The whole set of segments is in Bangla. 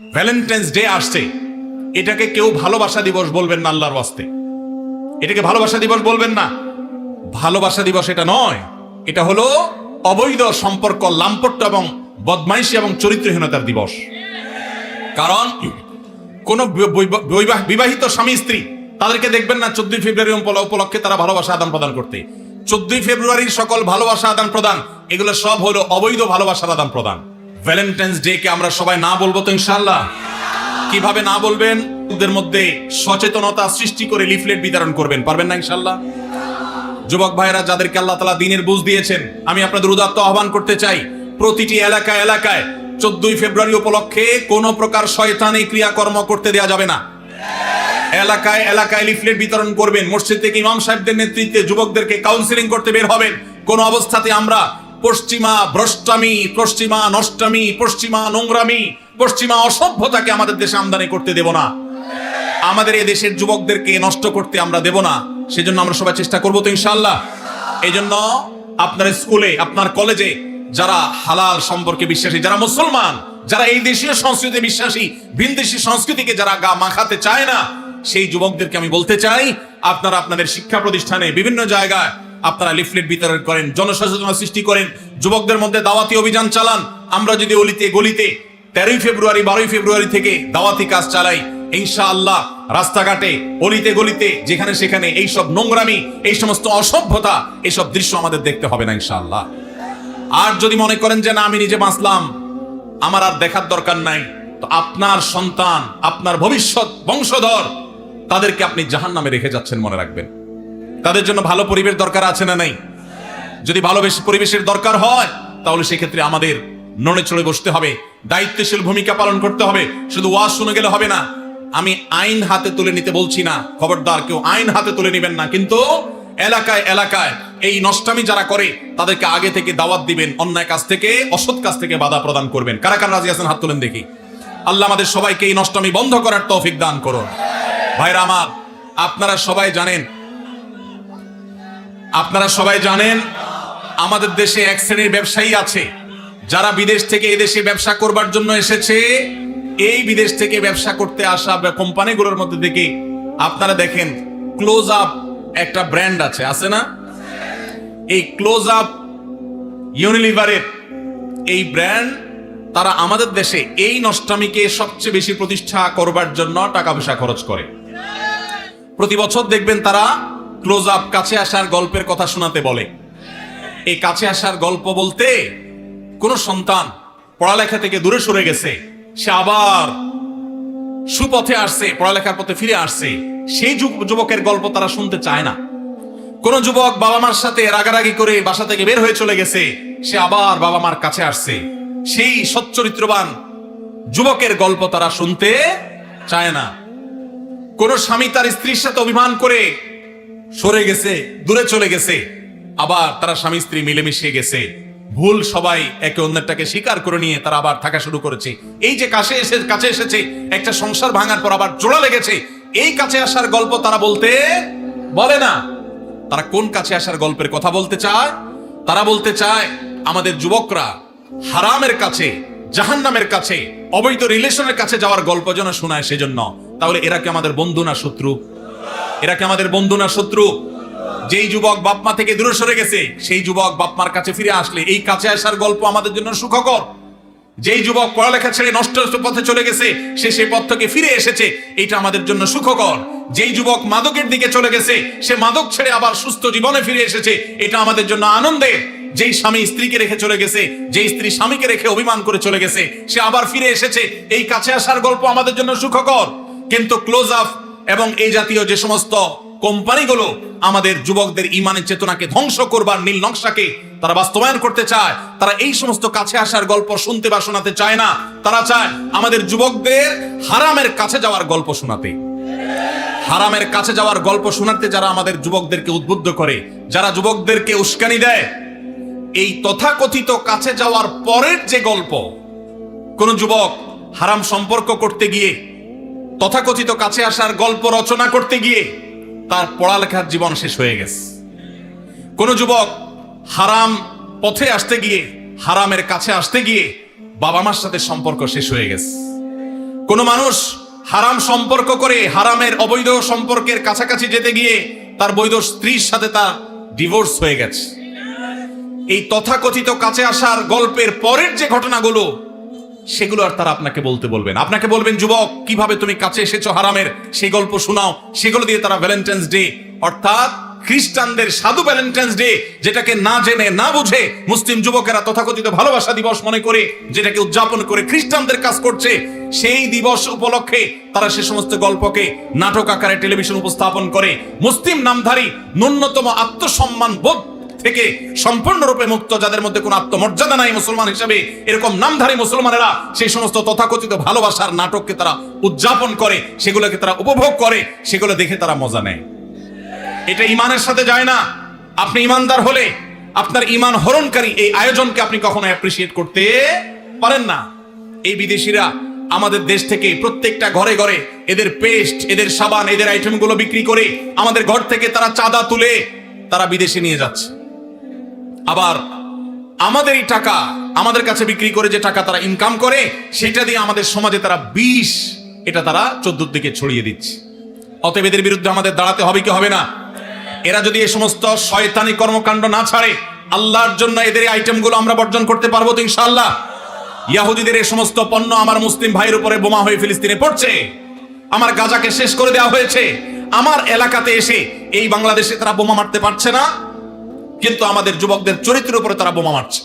ভ্যালেন্টাইন্স ডে আসছে। এটাকে কেউ ভালোবাসা দিবস বলবেন না আল্লাহর ওয়াস্তে। এটাকে ভালোবাসা দিবস বলবেন না। ভালোবাসা দিবস এটা নয়। এটা হলো অবৈধ সম্পর্ক, লাম্পট্য এবং বদমাইশি এবং চরিত্রহীনতার দিবস। কারণ কোন বিবাহিত স্বামী, স্ত্রী, তাদেরকে দেখবেন না চোদ্দই ফেব্রুয়ারি উপলক্ষে তারা ভালোবাসা আদান প্রদান করতে। চোদ্দই ফেব্রুয়ারির সকল ভালোবাসা আদান প্রদান, এগুলো সব হলো অবৈধ ভালোবাসার আদান প্রদান। ভ্যালেন্টাইন্স ডে কে আমরা সবাই না বলব তো ইনশাল্লাহ কীভাবে না বলবেন? ওদের মধ্যে সচেতনতা সৃষ্টি করে লিফলেট বিতরণ করবেন, পারবেন না ইনশাল্লাহ যুবক ভাইরা যাদেরকে আল্লাহ তালা দিনের বুঝ দিয়েছেন, আমি আপনাদের উদাত্ত আহ্বান করতে চাই, প্রতিটি এলাকায় এলাকায় চোদ্দই ফেব্রুয়ারি উপলক্ষে কোন প্রকার শয়তানি ক্রিয়াকর্ম করতে দেওয়া যাবে না। এলাকায় এলাকায় লিফলেট বিতরণ করবেন, মসজিদ থেকে ইমাম সাহেবদের নেতৃত্বে যুবকদেরকে কাউন্সিলিং করতে বের হবেন। কোন অবস্থাতে আমরা পশ্চিমা ভ্রষ্টামি, পশ্চিমা নষ্টামি, পশ্চিমা নোংরামি, পশ্চিমা অসভ্যতাকে আমাদের দেশে আমদানি করতে দেব না। আমাদের এই দেশের যুবকদেরকে নষ্ট করতে আমরা দেব না। সেজন্য আমরা সবাই চেষ্টা করব তো ইনশাল্লাহ এই জন্য আপনার স্কুলে, আপনার কলেজে যারা হালাল সম্পর্কে বিশ্বাসী, যারা মুসলমান, যারা এই দেশীয় সংস্কৃতি বিশ্বাসী, ভিনদেশী সংস্কৃতিকে যারা গা মাখাতে চায় না, সেই যুবকদেরকে আমি বলতে চাই, আপনারা আপনাদের শিক্ষা প্রতিষ্ঠানে বিভিন্ন জায়গায় আপনারা লিফলেট বিতরণ করেন, জনসচেতনতা সৃষ্টি করেন, যুবকদের মধ্যে দাওয়াতি অভিযান চালান। আমরা যদি অলিতে, গলিতে তেরোই ফেব্রুয়ারি, বারোই ফেব্রুয়ারি থেকে দাওয়াতি কাজ চালাই, ইনশাআল্লাহ রাস্তাঘাটে, অলিতে, গলিতে, যেখানে সেখানে এইসব নোংরামি, এই সমস্ত অসভ্যতা এইসব দৃশ্য আমাদের দেখতে হবে না ইনশাআল্লাহ। আর যদি মনে করেন যে না, আমি নিজে বাঁচলাম, আমার আর দেখার দরকার নাই, তো আপনার সন্তান, আপনার ভবিষ্যৎ বংশধর, তাদেরকে আপনি জাহান নামে রেখে যাচ্ছেন মনে রাখবেন। তাদের জন্য ভালো পরিবেশ দরকার আছে না নাই? যদি ভালো পরিবেশের দরকার হয়, তাহলে সেক্ষেত্রে আমাদের নড়ে চড়ে বসতে হবে, দায়িত্বশীল ভূমিকা পালন করতে হবে, শুধু ওয়াজ শুনে গেলে হবে না। আমি আইন হাতে তুলে নিতে বলছি না, খবরদার কেউ আইন হাতে তুলে নেবেন না, কিন্তু এলাকায় এলাকায় এই নষ্টামি যারা করে, তাদেরকে আগে থেকে দাওয়াত দিবেন, অন্যায় কাজ থেকে, অসৎ কাজ থেকে বাধা প্রদান করবেন। কারা কারা রাজি আছেন? হাত তুলেন দেখি। আল্লাহ আমাদের সবাইকে এই নষ্টামি বন্ধ করার তৌফিক দান করুন। ভাইরা আমার, আপনারা সবাই জানেন আপনারা সবাই জানেন, আমাদের দেশে এক শ্রেণির ব্যবসায়ী আছে, যারা বিদেশ থেকে এদেশে ব্যবসা করবার জন্য এসেছে। এই বিদেশ থেকে ব্যবসা করতে আসা কোম্পানিগুলোর মধ্যে থেকে আপনারা দেখেন ক্লোজ আপ একটা ব্র্যান্ড আছে আছে না? এই ক্লোজ আপ ইউনিলিভারের এই ব্র্যান্ড তারা আমাদের দেশে এই নষ্টামিকে সবচেয়ে বেশি প্রতিষ্ঠা করবার জন্য টাকা পয়সা খরচ করে। প্রতি বছর দেখবেন তারা ক্লোজ আপ কাছে আসার গল্পের কথা শোনাতে বলে। এই কাছে আসার গল্প বলতে কোন সন্তান পড়ালেখা থেকে দূরে সরে গেছে। সে আবার সুপথে আসছে, পড়ালেখার পথে ফিরে আসছে। সেই যুব- যুবকের গল্প তারা শুনতে চায় না। কোন যুবক বাবা মার সাথে রাগারাগি করে বাসা থেকে বের হয়ে চলে গেছে। সে আবার বাবা মার কাছে আসছে। সেই সচ্চরিত্রবান যুবকের গল্প তারা শুনতে চায় না। কোন স্বামী তার স্ত্রীর সাথে অভিমান করে সরে গেছে, দূরে চলে গেছে। আবার তারা স্বামী স্ত্রী মিলেমিশে গেছে। ভুল সবাই একে অন্যটাকে স্বীকার করে নিয়ে তারা আবার থাকা শুরু করেছে। এই যে কাছে এসে, কাছে এসেছে, একটা সংসার ভাঙার পর আবার জোড়া লেগেছে। এই কাছে আসার গল্প তারা বলতে বলে না। তারা কোন কাছে আসার গল্পের কথা বলতে চায়? তারা বলতে চায়, আমাদের যুবকরা হারামের কাছে, জাহান্নামের কাছে, অবৈধ রিলেশনের কাছে যাওয়ার গল্প যেন শোনায় সেজন্য। তাহলে এরা কি আমাদের বন্ধু না শত্রু? এরা কি আমাদের বন্ধু না শত্রু? যেই যুবক বাপমা থেকে দূরে সরে গেছে, সেই যুবক বাপমার কাছে ফিরে আসলে এই কাছে আসার গল্প আমাদের জন্য সুখকর। যেই যুবক পড়ালেখা ছেড়ে নষ্ট পথে চলে গেছে, সে সেই পথ থেকে ফিরে এসেছে এটা আমাদের জন্য সুখকর। যেই যুবক মাদকের দিকে চলে গেছে, সে মাদক ছেড়ে আবার সুস্থ জীবনে ফিরে এসেছে, এটা আমাদের জন্য আনন্দের। যেই স্বামী স্ত্রীকে রেখে চলে গেছে, যেই স্ত্রী স্বামীকে রেখে অভিমান করে চলে গেছে, সে আবার ফিরে এসেছে, এই কাছে আসার গল্প আমাদের জন্য সুখকর। কিন্তু ক্লোজ আপ এবং এই জাতীয় যে সমস্ত কোম্পানিগুলো আমাদের যুবকদের ইমানের চেতনাকে ধ্বংস করবার নীল নকশাকে তারা বাস্তবায়ন করতে চায়, তারা এই সমস্ত কাছে আসার গল্প শুনতে বা শোনাতে চায় না। তারা চায় আমাদের যুবকদের হারামের কাছে যাওয়ার গল্প শোনাতে। হারামের কাছে যাওয়ার গল্প শোনাতে যারা আমাদের যুবকদেরকে উদ্বুদ্ধ করে, যারা যুবকদেরকে উস্কানি দেয়, এই তথাকথিত কাছে যাওয়ার পরের যে গল্প, কোন যুবক হারাম সম্পর্ক করতে গিয়ে তথাকথিত কাছে আসার গল্প রচনা করতে গিয়ে তার পড়ালেখার জীবন শেষ হয়ে গেছে। কোন যুবক হারাম পথে আসতে গিয়ে, হারামের কাছে আসতে গিয়ে বাবা মার সাথে সম্পর্ক শেষ হয়ে গেছে। কোনো মানুষ হারাম সম্পর্ক করে হারামের অবৈধ সম্পর্কের কাছাকাছি যেতে গিয়ে তার বৈধ স্ত্রীর সাথে তার ডিভোর্স হয়ে গেছে। এই তথাকথিত কাছে আসার গল্পের পরের যে ঘটনাগুলো সেগুলো আর তারা আপনাকে বলতে বলবেন আপনাকে বলবেন, যুবক, কীভাবে তুমি কাছে এসেছ হারামের? সেই গল্প শোনাও। সেগুলো দিয়ে তারা ভ্যালেন্টাইন্স ডে অর্থাৎ খ্রিস্টানদের সাধু ভ্যালেন্টাইন্স ডে যেটাকে না জেনে, না বুঝে মুসলিম যুবকেরা তথাকথিত ভালোবাসা দিবস মনে করে, যেটাকে উদযাপন করে খ্রিস্টানদের কাজ করছে, সেই দিবস উপলক্ষে তারা সে সমস্ত গল্পকে নাটক আকারে টেলিভিশন উপস্থাপন করে। মুসলিম নামধারী ন্যূনতম আত্মসম্মান বোধ থেকে সম্পূর্ণরূপে মুক্ত, যাদের মধ্যে কোনো আত্মমর্যাদা নাই মুসলমান হিসেবে, এরকম নামধারী মুসলমানেরা, সেই সমস্ত তথাকথিত ভালোবাসার নাটককে তারা উদযাপন করে, সেগুলোকে তারা উপভোগ করে, সেগুলো দেখে তারা মজা নেয়। এটা ইমানের সাথে যায় না। আপনি ইমানদার হলে আপনার ইমান হরণকারী এই আয়োজনকে আপনি কখনো অ্যাপ্রিসিয়েট করতে পারেন না। এই বিদেশিরা আমাদের দেশ থেকে প্রত্যেকটা ঘরে ঘরে এদের পেস্ট এদের সাবান, এদের আইটেমগুলো বিক্রি করে আমাদের ঘর থেকে তারা চাঁদা তুলে তারা বিদেশে নিয়ে যাচ্ছে। আবার আমাদের এই টাকা আমাদের কাছে বিক্রি করে যে টাকা তারা ইনকাম করে, সেটা দিয়ে আমাদের সমাজে তারা বিষ, এটা তারা চোদ্দোর দিকে ছড়িয়ে দিচ্ছে। অতএব এদের বিরুদ্ধে আমাদের দাঁড়াতে হবে কি হবে না? এরা যদি এই সমস্ত শয়তানি কর্মকাণ্ড না ছাড়ে, আল্লাহর জন্য এদের আইটেমগুলো আমরা বর্জন করতে পারব তো ইনশাল্লাহ ইয়াহুদিদের এই সমস্ত পণ্য আমার মুসলিম ভাইয়ের উপরে বোমা হয়ে ফিলিস্তিনে পড়ছে। আমার গাজাকে শেষ করে দেওয়া হয়েছে। আমার এলাকাতে এসে এই বাংলাদেশে তারা বোমা মারতে পারছে না। কিন্তু আমাদের যুবকদের চরিত্রের উপরে তারা বোমা মারছে।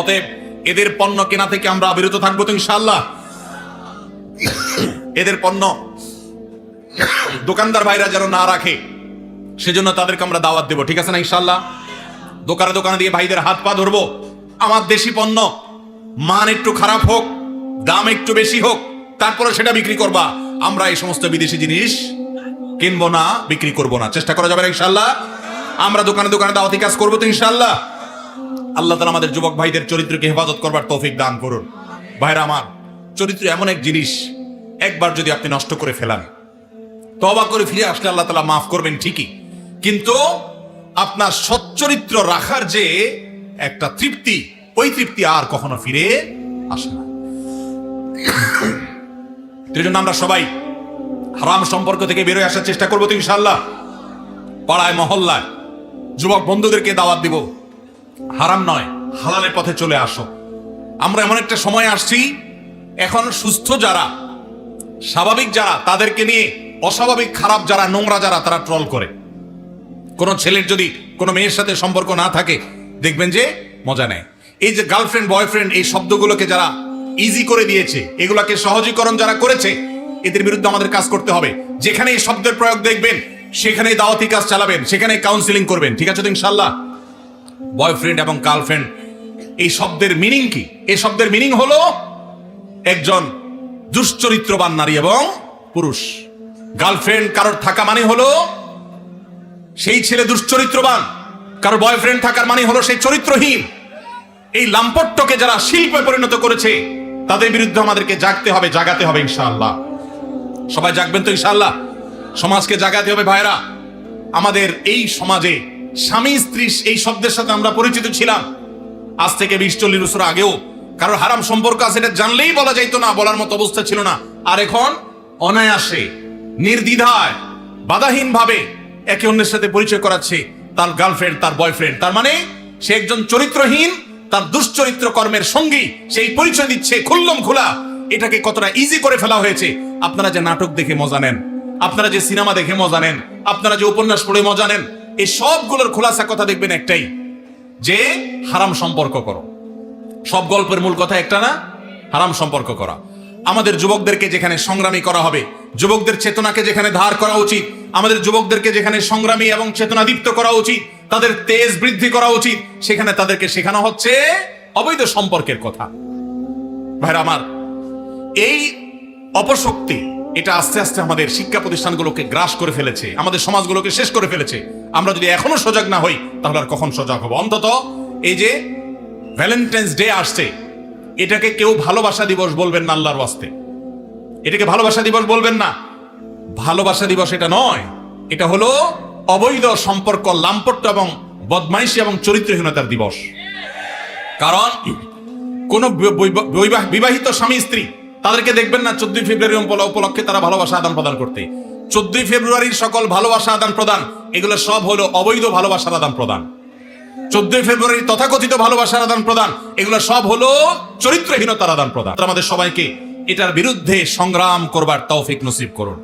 অতএব এদের পণ্য কেনা থেকে আমরা বিরত থাকব তো ইনশাআল্লাহ। এদের পণ্য দোকানদার ভাইরা যেন না রাখে, সেজন্য তাদেরকে আমরা দাওয়াত দেবো। ঠিক আছে না ইনশাল্লাহ দোকানে দোকানে দিয়ে ভাইদের হাত পা ধরবো। আমার দেশি পণ্য, মান একটু খারাপ হোক, দাম একটু বেশি হোক, তারপরে সেটা বিক্রি করবা। আমরা এই সমস্ত বিদেশি জিনিস কিনবো না, বিক্রি করব না। চেষ্টা করা যাবে না ইনশাল্লাহ আমরা দোকানে দোকানে দাওয়াতি কাজ করব তো ইনশাল্লাহ আল্লাহ তালা আমাদের যুবক ভাইদের চরিত্রকে হেফাজত করবার তৌফিক দান করুন। ভাইরা আমার, চরিত্র এমন এক জিনিস, একবার যদি আপনি নষ্ট করে ফেলান তবা করে ফিরে আসলে আল্লাহ তালা মাফ করবেন ঠিকই। কিন্তু আপনার সচ্চরিত্র রাখার যে একটা তৃপ্তি, ওই তৃপ্তি আর কখনো ফিরে আসে না। এই জন্য আমরা সবাই হারাম সম্পর্ক থেকে বেরোয় আসার চেষ্টা করব তো ইনশাল্লাহ পাড়ায়, মহল্লায় যুবক বন্ধুদেরকে দাওয়াত দিব। হারাম নয়, হালালের পথে চলে আসো। আমরা এমন একটা সময় আসছি, এখন সুস্থ যারা, স্বাভাবিক যারা, তাদেরকে নিয়ে অস্বাভাবিক খারাপ যারা, নোংরা যারা, তারা ট্রল করে। কোনো ছেলের যদি কোনো মেয়ের সাথে সম্পর্ক না থাকে, দেখবেন যে মজা নেয়। এই যে গার্লফ্রেন্ড বয়ফ্রেন্ড এই শব্দগুলোকে যারা ইজি করে দিয়েছে, এগুলাকে সহজীকরণ যারা করেছে, এদের বিরুদ্ধে আমাদের কাজ করতে হবে। যেখানে এই শব্দের প্রয়োগ দেখবেন সেখানে দাওয়াতি কাজ চালাবেন সেখানে কাউন্সিলিং করবেন, ঠিক আছে তো ইনশাল্লাহ বয়ফ্রেন্ড এবং গার্লফ্রেন্ড এই শব্দের মিনিং কি? এই শব্দের মিনিং হলো একজন দুশ্চরিত্রবান নারী এবং পুরুষ। গার্লফ্রেন্ড কারোর থাকা মানে হলো সেই ছেলে দুশ্চরিত্রবান, কারোর বয়ফ্রেন্ড থাকার মানে হলো সেই চরিত্রহীন। এই লাম্পট্যকে যারা শিল্পে পরিণত করেছে, তাদের বিরুদ্ধে আমাদেরকে জাগতে হবে, জাগাতে হবে ইনশাআল্লাহ। সবাই জাগবেন তো ইনশাআল্লাহ? সমাজকে জাগাতে হবে ভাইরা আমাদের এই সমাজে স্বামী, স্ত্রী এই শব্দের সাথে আমরা পরিচিত ছিলাম। আজ থেকে বিশ চল্লিশ বছর আগেও কারোর হারাম সম্পর্ক আছে এটা জানলেই বলা যাইতো না, বলার মতো অবস্থা ছিল না। আর এখন অনায়াসে, নির্দ্বিধায় বাধাহীন ভাবে একে অন্যের সাথে পরিচয় করাচ্ছে তার গার্লফ্রেন্ড তার বয়ফ্রেন্ড তার মানে সে একজন চরিত্রহীন, তার দুশ্চরিত্র কর্মের সঙ্গী, সেই পরিচয় দিচ্ছে খুল্লম খোলা। এটাকে কতটা ইজি করে ফেলা হয়েছে, আপনারা যে নাটক দেখে মজা নেন। আপনারা যে সিনেমা দেখে মজা নেন, আপনারা যে উপন্যাস পড়ে মজা নেন, এই সবগুলোর খোলাসা কথা দেখবেন একটাই, যে হারাম সম্পর্ক করো। সব গল্পের মূল কথা একটা না? হারাম সম্পর্ক করা। আমাদের যুবকদেরকে যেখানে সংগ্রামী করা হবে, যুবকদের চেতনাকে যেখানে ধার করা উচিত, আমাদের যুবকদেরকে যেখানে সংগ্রামী এবং চেতনা দীপ্ত করা উচিত, তাদের তেজ বৃদ্ধি করা উচিত, সেখানে তাদেরকে শেখানো হচ্ছে অবৈধ সম্পর্কের কথা। ভাইরা আমার, এই অপশক্তি এটা আস্তে আস্তে আমাদের শিক্ষা প্রতিষ্ঠানগুলোকে গ্রাস করে ফেলেছে, আমাদের সমাজগুলোকে শেষ করে ফেলেছে। আমরা যদি এখনও সজাগ না হই, তাহলে আর কখন সজাগ হব? অন্তত এই যে ভ্যালেন্টাইন্স ডে আসছে, এটাকে কেউ ভালোবাসা দিবস বলবেন না আল্লাহর ওয়াস্তে। এটাকে ভালোবাসা দিবস বলবেন না। ভালোবাসা দিবস এটা নয়, এটা হলো অবৈধ সম্পর্ক, লাম্পট্য এবং বদমাইশি এবং চরিত্রহীনতার দিবস। কারণ কোন বিবাহিত স্বামী স্ত্রী তাদেরকে দেখবেন না, চোদ্দই ফেব্রুয়ারি উপলক্ষে তারা ভালোবাসা আদান প্রদান করতে। চোদ্দই ফেব্রুয়ারির সকল ভালোবাসা আদান প্রদান, এগুলো সব হলো অবৈধ ভালোবাসার আদান প্রদান। চোদ্দই ফেব্রুয়ারি তথাকথিত ভালোবাসার আদান প্রদান, এগুলো সব হলো চরিত্রহীনতার আদান প্রদান। আমাদের সবাইকে এটার বিরুদ্ধে সংগ্রাম করবার তৌফিক নসিব করুন।